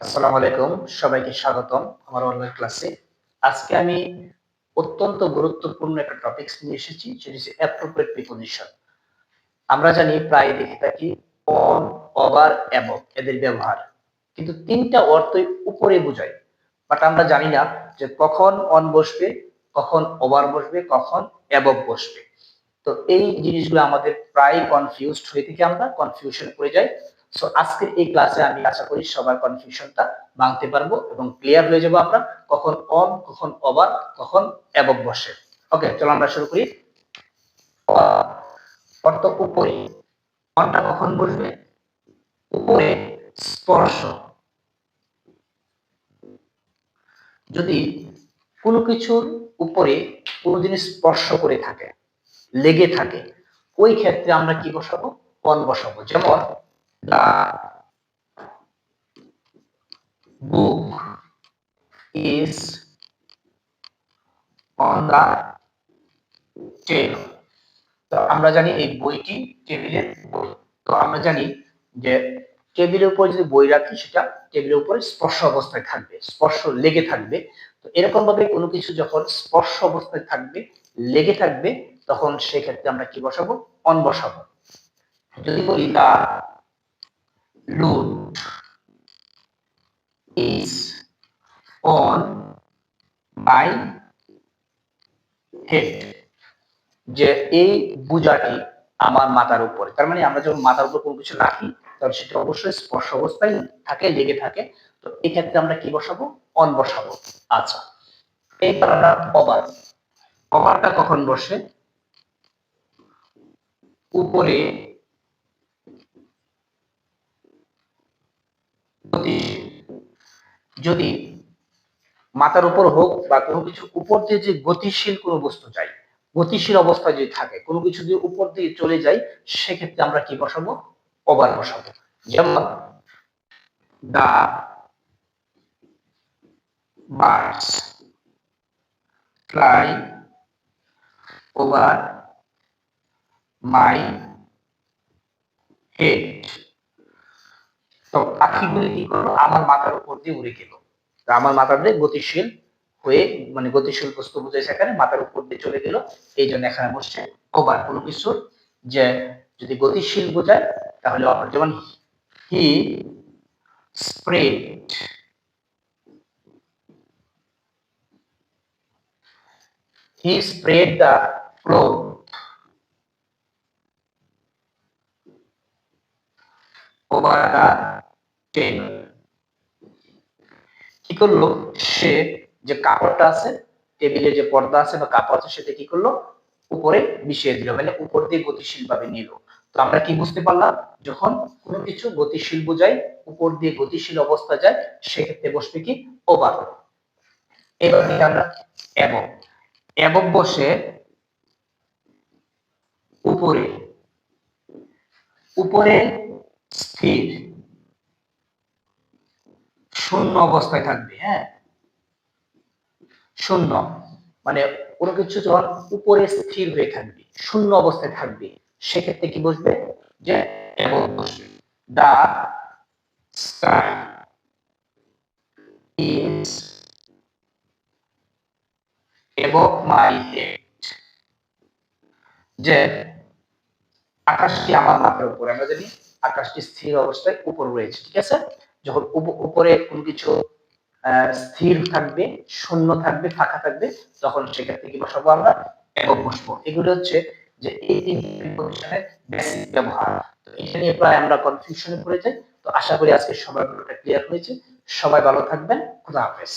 আসসালামু আলাইকুম, সবাইকে স্বাগতম আমার অনলাইন ক্লাসে আজকে আমি অত্যন্ত গুরুত্বপূর্ণ একটা নিয়ে এসেছি হচ্ছে অ্যাপ্রোপ্রিয়েট আমরা জানি প্রায় দেখে থাকি অন ওভার এদের ব্যবহার। কিন্তু তিনটা অর্থই উপরে বোঝায়। বাট আমরা জানি না যে কখন অন বসবে, কখন ওভার বসবে, কখন অ্যাবভ বসবে। তো এই জিনিসগুলো আমাদের প্রায় কনফিউজড হয়ে থেকে আমরা কনফিউশন পড়ে যাই। সো আজকের এই ক্লাসে আমি আশা করি সবার কনফিউশনটা ভাঙতে পারব এবং ক্লিয়ার হয়ে যাব আমরা কখন অন কখন ওভার কখন অ্যাবভ বসে। ওকে চলো আমরা শুরু করি। অর্থ উপরে অনটা কখন বসবে? উপরে স্পর্শ। যদি কোনো কিছুর উপরে কোনো জিনিস স্পর্শ করে থাকে, লেগে থাকে, ওই ক্ষেত্রে আমরা কি বসাবো? অন বসাবো। যেমন The book is on the table. তো আমরা জানি এই বইটি টেবিলের তো আমরা জানি যে টেবিলের উপর যদি বই রাখি, সেটা টেবিলের উপরে স্পর্শ অবস্থায় থাকবে, স্পর্শ লেগে থাকবে। তো এরকম ভাবে কোনো কিছু যখন স্পর্শ অবস্থায় থাকবে, লেগে থাকবে, তখন সেক্ষেত্রে আমরা কি বসাবো? অন বসাবো। যদি বলি the load is on my head, যে এই বুজাটি আমার মাথার উপরে। তার মানে আমরা যখন মাথার উপর কোনো কিছু রাখি তখন সেটা অবশ্যই স্পর্শ অবস্থায় থাকে, লেগে থাকে। তো এই ক্ষেত্রে আমরা কি বসাবো? অন বসাবো। আচ্ছা এইবার আমরা অবার অবারটা কখন বসে? উপরে যদি মাথার উপর হোক বা কোনো কিছু উপর দিয়ে যে গতিশীল কোনো বস্তু যায়, গতিশীল অবস্থায় যদি থাকে, কোনো কিছু যদি উপর দিয়ে চলে যায়, সেক্ষেত্রে আমরা কি বসাবো? ওভার বসাবো। যেমন the fly over my head. কি করল আমার মাথার উপর দিয়ে উড়ে গেল। আমার মাথার দিয়ে গতিশীল হয়ে মানে গতিশীল বস্তু বুঝে সেখানে মাথার উপর দিয়ে চলে গেল। এই জন্য এখানে বসছে ওভার কোনো কিছু যে, যদি গতিশীল বোঝায়, তাহলে যেমন he spread. He spread the cloth over the table কি করল? সে যে কাপড়টা আছে, টেবিলে যে পর্দা আছে বা কাপড় আছে, সেটা কি করল? উপরে দিল মানে উপর দিয়ে গতিশীল ভাবে নিল। তো আমরা কি বুঝতে পারলাম? যখন কোনো কিছু গতিশীল বোঝায়, উপর দিয়ে গতিশীল অবস্থা যায়, সেক্ষেত্রে বসবে কি? ওভার। এবার আমরা এবং এবং বসে উপরে। উপরে স্থির। শূন্য অবস্থায় থাকবে হ্যাঁ? শূন্য মানে কোনো কিছু যখন উপরে স্থির হয়ে থাকবে, শূন্য অবস্থায় থাকবে, সেক্ষেত্রে কি বসবে? যে যে আকাশটি আমার মাথার উপরে, আমরা জানি আকাশটি স্থির অবস্থায় উপর রয়েছে, ঠিক আছে? যখন উপরে কোনো কিছু স্থির থাকবে, শূন্য থাকবে, ফাঁকা থাকবে, তখন সেক্ষেত্রে কি বসাবো আমরা একক বসবো। এগুলো হচ্ছে যে এই তিন বেসিক ব্যবহার। তো এটা নিয়ে প্রায় আমরা কনফিউশনে পড়ে যাই। তো আশা করি আজকে সবার ক্লিয়ার হয়েছে। সবাই ভালো থাকবেন। খুদা হাফেজ।